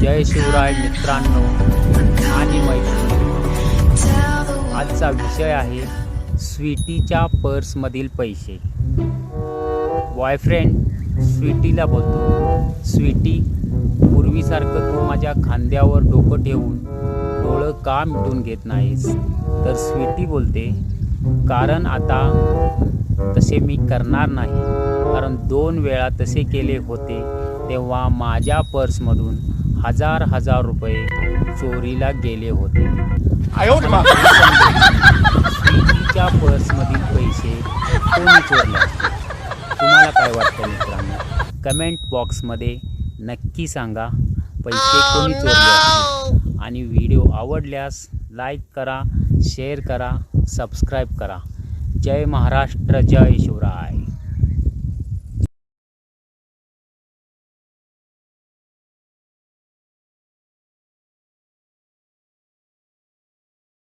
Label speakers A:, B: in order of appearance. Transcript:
A: जय शिवराय मित्रांनो. आणि मैत्री आजचा विषय आहे स्वीटीच्या पर्समधील पैसे. बॉयफ्रेंड स्वीटीला बोलतो स्वीटी पूर्वीसारखं तू माझ्या खांद्यावर डोकं ठेवून डोळं का मिटून घेत नाहीस? तर स्वीटी बोलते कारण आता तसे मी करणार नाही. कारण दोन वेळा तसे केले होते तेव्हा माझ्या पर्समधून हजार हजार रुपये चोरीला गेले होते. स्विगीच्या पर्समधील पैसे कोणी चोरले तुम्हाला काय वाटतं मित्रांनो? कमेंट बॉक्समध्ये नक्की सांगा. पैसे oh, कोणी चोरले आणि व्हिडिओ आवडल्यास लाईक करा शेअर करा सबस्क्राईब करा. जय महाराष्ट्र जय शिवराय.